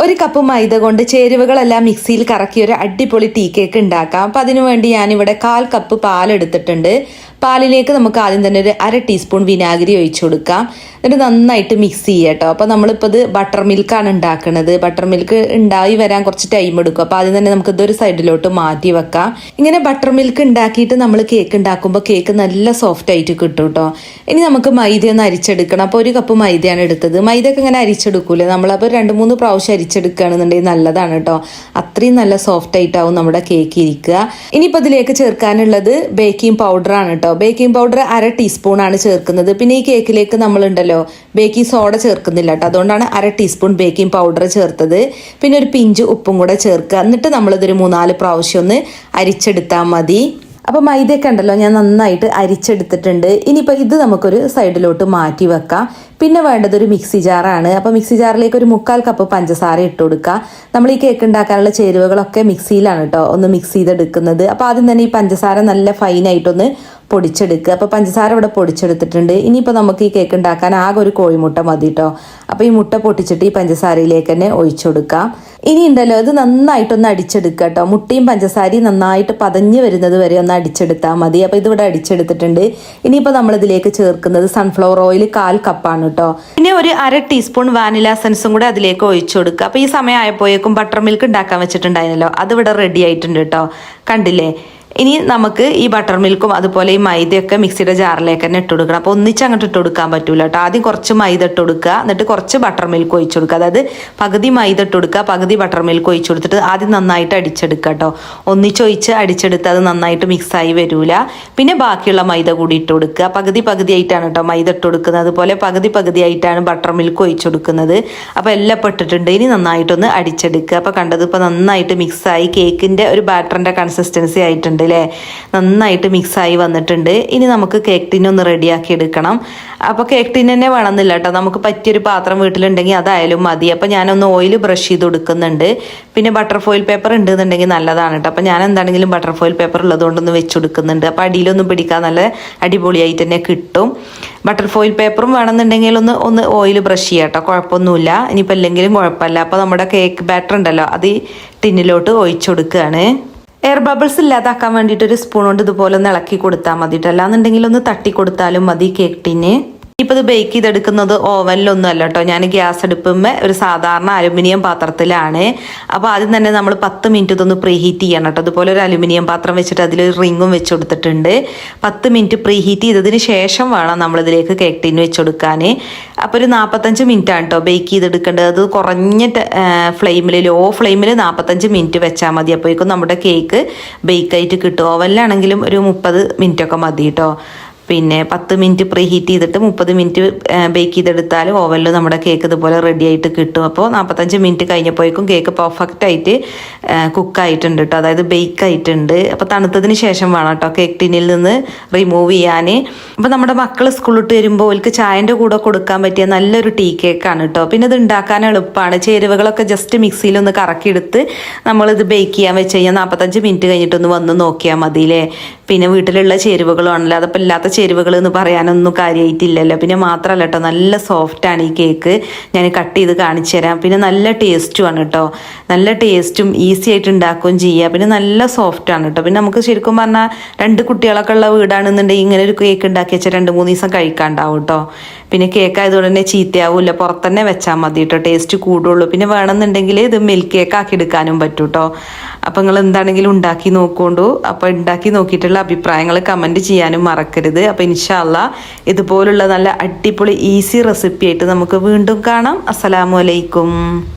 ഒരു കപ്പ് മൈദ കൊണ്ട് ചേരുവകളെല്ലാം മിക്സിയിൽ കറക്കി ഒരു അടിപൊളി ടീ കേക്ക് ഉണ്ടാക്കാം. അപ്പം അതിനുവേണ്ടി ഞാനിവിടെ കാൽ കപ്പ് പാലെടുത്തിട്ടുണ്ട്. പാലിലേക്ക് നമുക്ക് ആദ്യം തന്നെ ഒരു അര ടീസ്പൂൺ വിനാഗിരി ഒഴിച്ചു കൊടുക്കാം. എന്നിട്ട് നന്നായിട്ട് മിക്സ് ചെയ്യുക കേട്ടോ. അപ്പോൾ നമ്മളിപ്പോൾ ഇത് ബട്ടർ മിൽക്കാണ് ഉണ്ടാക്കുന്നത് ബട്ടർ മിൽക്ക് ഉണ്ടായി വരാൻ കുറച്ച് ടൈം എടുക്കും. അപ്പോൾ ആദ്യം തന്നെ നമുക്ക് ഇതൊരു സൈഡിലോട്ട് മാറ്റി വെക്കാം. ഇങ്ങനെ ബട്ടർ മിൽക്ക് ഉണ്ടാക്കിയിട്ട് നമ്മൾ കേക്ക് ഉണ്ടാക്കുമ്പോൾ കേക്ക് നല്ല സോഫ്റ്റ് ആയിട്ട് കിട്ടും കേട്ടോ. ഇനി നമുക്ക് മൈദ ഒന്ന് അരിച്ചെടുക്കണം. അപ്പോൾ ഒരു കപ്പ് മൈദയാണ് എടുത്തത്. മൈദയൊക്കെ ഇങ്ങനെ അരിച്ചെടുക്കൂലേ? നമ്മളപ്പോൾ രണ്ട് മൂന്ന് പ്രാവശ്യം അരിച്ചെടുക്കുകയാണെന്നുണ്ടെങ്കിൽ നല്ലതാണ് കേട്ടോ. അത്രയും നല്ല സോഫ്റ്റ് ആയിട്ടാവും നമ്മുടെ കേക്ക് ഇരിക്കുക. ഇനിയിപ്പോൾ ഇതിലേക്ക് ചേർക്കാനുള്ളത് ബേക്കിംഗ് പൗഡറാണ് കേട്ടോ. ബേക്കിംഗ് പൗഡർ അര ടീസ്പൂൺ ആണ് ചേർക്കുന്നത്. പിന്നെ ഈ കേക്കിലേക്ക് നമ്മളുണ്ടല്ലോ ബേക്കിംഗ് സോഡ ചേർക്കുന്നില്ല കേട്ടോ അതുകൊണ്ടാണ് അര ടീസ്പൂൺ ബേക്കിംഗ് പൗഡർ ചേർത്തത്. പിന്നെ ഒരു പിഞ്ച് ഉപ്പും കൂടെ ചേർക്കുക. എന്നിട്ട് നമ്മളിതൊരു മൂന്നാൽ പ്രാവശ്യം ഒന്ന് അരിച്ചെടുത്താൽ മതി. അപ്പോൾ മൈദയൊക്കെ ഉണ്ടല്ലോ ഞാൻ നന്നായിട്ട് അരിച്ചെടുത്തിട്ടുണ്ട്. ഇനിയിപ്പോൾ ഇത് നമുക്കൊരു സൈഡിലോട്ട് മാറ്റി വെക്കാം. പിന്നെ വേണ്ടത് ഒരു മിക്സി ജാറാണ് അപ്പോൾ മിക്സി ജാറിലേക്ക് ഒരു മുക്കാൽ കപ്പ് പഞ്ചസാര ഇട്ട് കൊടുക്കുക. നമ്മൾ ഈ കേക്ക് ഉണ്ടാക്കാനുള്ള ചേരുവകളൊക്കെ മിക്സിയിലാണ് കേട്ടോ ഒന്ന് മിക്സ് ചെയ്തെടുക്കുന്നത്. അപ്പോൾ ആദ്യം തന്നെ ഈ പഞ്ചസാര നല്ല ഫൈനായിട്ടൊന്ന് പൊടിച്ചെടുക്കുക. അപ്പോൾ പഞ്ചസാര ഇവിടെ പൊടിച്ചെടുത്തിട്ടുണ്ട്. ഇനിയിപ്പോൾ നമുക്ക് ഈ കേക്ക് ഉണ്ടാക്കാൻ ആകെ ഒരു കോഴിമുട്ട മതി കേട്ടോ അപ്പോൾ ഈ മുട്ട പൊട്ടിച്ചിട്ട് ഈ പഞ്ചസാരയിലേക്ക് തന്നെ ഒഴിച്ചു കൊടുക്കാം. ഇനി ഉണ്ടല്ലോ ഇത് നന്നായിട്ടൊന്ന് അടിച്ചെടുക്കുക കേട്ടോ മുട്ടയും പഞ്ചസാരയും നന്നായിട്ട് പതഞ്ഞ് വരുന്നത് വരെ ഒന്ന് അടിച്ചെടുത്താൽ മതി. അപ്പോൾ ഇതിവിടെ അടിച്ചെടുത്തിട്ടുണ്ട്. ഇനിയിപ്പോൾ നമ്മളിതിലേക്ക് ചേർക്കുന്നത് സൺഫ്ലവർ ഓയിൽ കാൽ കപ്പാണ് കേട്ടോ പിന്നെ ഒരു അര ടീസ്പൂൺ വാനില സെൻസും കൂടെ അതിലേക്ക് ഒഴിച്ചു കൊടുക്കുക. അപ്പോൾ ഈ സമയം ആയപ്പോഴേക്കും ബട്ടർ മിൽക്ക് ഉണ്ടാക്കാൻ വെച്ചിട്ടുണ്ടായിരുന്നല്ലോ. അതിവിടെ റെഡി ആയിട്ടുണ്ട് കേട്ടോ കണ്ടില്ലേ? ഇനി നമുക്ക് ഈ ബട്ടർ മിൽക്കും അതുപോലെ ഈ മൈദയൊക്കെ മിക്സിയുടെ ജാറിലേക്ക് തന്നെ ഇട്ട് കൊടുക്കണം. അപ്പോൾ ഒന്നിച്ച് അങ്ങോട്ട് ഇട്ട് കൊടുക്കാൻ പറ്റൂല കേട്ടോ ആദ്യം കുറച്ച് മൈദ ഇട്ട് കൊടുക്കുക. എന്നിട്ട് കുറച്ച് ബട്ടർ മിൽക്ക് ഒഴിച്ചു കൊടുക്കുക. അതായത് പകുതി മൈദ ഇട്ട് കൊടുക്കുക പകുതി ബട്ടർ മിൽക്ക് ഒഴിച്ചു കൊടുത്തിട്ട് ആദ്യം നന്നായിട്ട് അടിച്ചെടുക്കുക കേട്ടോ ഒന്നിച്ചൊഴിച്ച് അടിച്ചെടുത്ത് അത് നന്നായിട്ട് മിക്സായി വരൂല. പിന്നെ ബാക്കിയുള്ള മൈദ കൂടി ഇട്ട് കൊടുക്കുക. പകുതി പകുതി ആയിട്ടാണ് കേട്ടോ മൈദ ഇട്ട് കൊടുക്കുന്നത്. അതുപോലെ പകുതി പകുതി ആയിട്ടാണ് ബട്ടർ മിൽക്ക് ഒഴിച്ചു കൊടുക്കുന്നത്. അപ്പോൾ എല്ലാം പെട്ടിട്ടുണ്ട് ഇനി നന്നായിട്ടൊന്ന് അടിച്ചെടുക്കുക. അപ്പോൾ കണ്ടത് ഇപ്പോൾ നന്നായിട്ട് മിക്സായി കേക്കിന്റെ ഒരു ബാറ്ററിന്റെ കൺസിസ്റ്റൻസി ആയിട്ടുണ്ട്. അല്ലേ നന്നായിട്ട് മിക്സായി വന്നിട്ടുണ്ട്. ഇനി നമുക്ക് കേക്ക് ടിൻ ഒന്ന് റെഡിയാക്കി എടുക്കണം. അപ്പോൾ കേക്ക് ടിൻ തന്നെ വേണമെന്നില്ല കേട്ടോ നമുക്ക് പറ്റിയൊരു പാത്രം വീട്ടിലുണ്ടെങ്കിൽ അതായാലും മതി. അപ്പോൾ ഞാനൊന്ന് ഓയിൽ ബ്രഷ് ചെയ്ത് കൊടുക്കുന്നുണ്ട്. പിന്നെ ബട്ടർ ഫോയിൽ പേപ്പർ ഉണ്ടെന്നുണ്ടെങ്കിൽ നല്ലതാണ് കേട്ടോ അപ്പോൾ ഞാൻ എന്താണെങ്കിലും ബട്ടർ ഫോയിൽ പേപ്പർ ഉള്ളതുകൊണ്ടൊന്ന് വെച്ച് കൊടുക്കുന്നുണ്ട്. അപ്പോൾ അടിയിലൊന്നും പിടിക്കാൻ നല്ല അടിപൊളിയായി തന്നെ കിട്ടും. ബട്ടർ ഫോയിൽ പേപ്പറും വേണമെന്നുണ്ടെങ്കിൽ ഒന്ന് ഒന്ന് ഓയിൽ ബ്രഷ് ചെയ്യാം കേട്ടോ കുഴപ്പമൊന്നുമില്ല. ഇനിയിപ്പോൾ ഇല്ലെങ്കിലും കുഴപ്പമില്ല. അപ്പോൾ നമ്മുടെ കേക്ക് ബാറ്റർ ഉണ്ടല്ലോ അത് ടിന്നിലോട്ട് ഒഴിച്ചു കൊടുക്കുകയാണ്. എയർ ബബിൾസ് ഇല്ലാതാക്കാൻ വേണ്ടിയിട്ട് ഒരു സ്പൂൺ കൊണ്ട് ഇതുപോലെ ഒന്ന് ഇളക്കി കൊടുത്താൽ മതിയിട്ടല്ല എന്നുണ്ടെങ്കിൽ ഒന്ന് തട്ടി കൊടുത്താലും മതി കേക്ക് ടിന് ഇപ്പോൾ ഇത് ബേക്ക് ചെയ്തെടുക്കുന്നത് ഓവനിലൊന്നും അല്ല കേട്ടോ ഞാൻ ഗ്യാസ് അടുപ്പുമ്പോൾ ഒരു സാധാരണ അലുമിനിയം പാത്രത്തിലാണ്. അപ്പോൾ ആദ്യം തന്നെ നമ്മൾ പത്ത് മിനിറ്റ് ഇതൊന്ന് പ്രീഹീറ്റ് ചെയ്യണം കേട്ടോ അതുപോലെ ഒരു അലുമിനിയം പാത്രം വെച്ചിട്ട് അതിലൊരു റിങ്ങും വെച്ച് കൊടുത്തിട്ടുണ്ട് പത്ത് മിനിറ്റ് പ്രീഹീറ്റ് ചെയ്തതിന് ശേഷം വേണം നമ്മളിതിലേക്ക് കേക്ക് ടീൻ വെച്ച് കൊടുക്കാൻ അപ്പോൾ ഒരു നാൽപ്പത്തഞ്ച് മിനിറ്റ് ആണ് കേട്ടോ ബേക്ക് ചെയ്തെടുക്കേണ്ടത്. അത് കുറഞ്ഞ ഫ്ലെയിമിൽ ലോ ഫ്ലെയിമിൽ നാൽപ്പത്തഞ്ച് മിനിറ്റ് വെച്ചാൽ മതി. അപ്പോഴേക്കും നമ്മുടെ കേക്ക് ബേക്കായിട്ട് കിട്ടും. ഓവനിലാണെങ്കിലും ഒരു മുപ്പത് മിനിറ്റൊക്കെ മതി കേട്ടോ പിന്നെ പത്ത് മിനിറ്റ് പ്രീ ഹീറ്റ് ചെയ്തിട്ട് മുപ്പത് മിനിറ്റ് ബേക്ക് ചെയ്തെടുത്താൽ ഓവനിൽ നമ്മുടെ കേക്ക് ഇതുപോലെ റെഡി ആയിട്ട് കിട്ടും. അപ്പോൾ നാൽപ്പത്തഞ്ച് മിനിറ്റ് കഴിഞ്ഞപ്പോഴേക്കും കേക്ക് പെർഫെക്റ്റ് ആയിട്ട് കുക്കായിട്ടുണ്ട് കേട്ടോ അതായത് ബേക്ക് ആയിട്ടുണ്ട്. അപ്പോൾ തണുത്തതിന് ശേഷം വേണം കേട്ടോ കേക്ക് ടിന്നിൽ നിന്ന് റിമൂവ് ചെയ്യാൻ അപ്പോൾ നമ്മുടെ മക്കൾ സ്കൂളിട്ട് വരുമ്പോൾ അവർക്ക് ചായന്റെ കൂടെ കൊടുക്കാൻ പറ്റിയ നല്ലൊരു ടീ കേക്കാണ് കേട്ടോ പിന്നെ ഇത് ഉണ്ടാക്കാൻ എളുപ്പമാണ് ചേരുവകളൊക്കെ ജസ്റ്റ് മിക്സിയിലൊന്ന് കറക്കിയെടുത്ത് നമ്മളിത് ബേക്ക് ചെയ്യാൻ വെച്ച് കഴിഞ്ഞാൽ നാൽപ്പത്തഞ്ച് മിനിറ്റ് കഴിഞ്ഞിട്ടൊന്ന് വന്ന് നോക്കിയാൽ മതിയില്ലേ? പിന്നെ വീട്ടിലുള്ള ചേരുവകളാണല്ലോ അതപ്പോൾ ഇല്ലാത്ത ചേരുവകൾ എന്ന് പറയാനൊന്നും കാര്യമായിട്ടില്ലല്ലോ പിന്നെ മാത്രമല്ല കേട്ടോ നല്ല സോഫ്റ്റാണ് ഈ കേക്ക് ഞാൻ കട്ട് ചെയ്ത് കാണിച്ചു തരാം. പിന്നെ നല്ല ടേസ്റ്റുമാണ് കേട്ടോ. നല്ല ടേസ്റ്റും ഈസി ആയിട്ട് ഉണ്ടാക്കുകയും ചെയ്യുക പിന്നെ നല്ല സോഫ്റ്റാണ് കേട്ടോ. പിന്നെ നമുക്ക് ശരിക്കും പറഞ്ഞാൽ രണ്ട് കുട്ടികളൊക്കെ ഉള്ള വീടാണെന്നുണ്ടെങ്കിൽ ഇങ്ങനെ ഒരു കേക്ക് ഉണ്ടാക്കി വെച്ചാൽ രണ്ട് മൂന്ന് ദിവസം കഴിക്കാണ്ടാവും കേട്ടോ. പിന്നെ കേക്ക് ആയതുകൊണ്ട് തന്നെ ചീത്തയാവില്ല. പുറത്തന്നെ വെച്ചാൽ മതി കേട്ടോ. ടേസ്റ്റ് കൂടുള്ളൂ. പിന്നെ വേണമെന്നുണ്ടെങ്കിൽ ഇത് മിൽക്ക് കേക്ക് ആക്കി എടുക്കാനും പറ്റും കേട്ടോ. അപ്പം നിങ്ങൾ എന്താണെങ്കിലും ഉണ്ടാക്കി നോക്കൊണ്ടു. അപ്പോൾ ഉണ്ടാക്കി നോക്കിയിട്ടുള്ള അഭിപ്രായങ്ങൾ കമന്റ് ചെയ്യാനും മറക്കരുത്. അപ്പോൾ ഇൻഷാല്ല ഇതുപോലുള്ള നല്ല അടിപൊളി ഈസി റെസിപ്പി ആയിട്ട് നമുക്ക് വീണ്ടും കാണാം. അസ്സലാമു അലൈക്കും.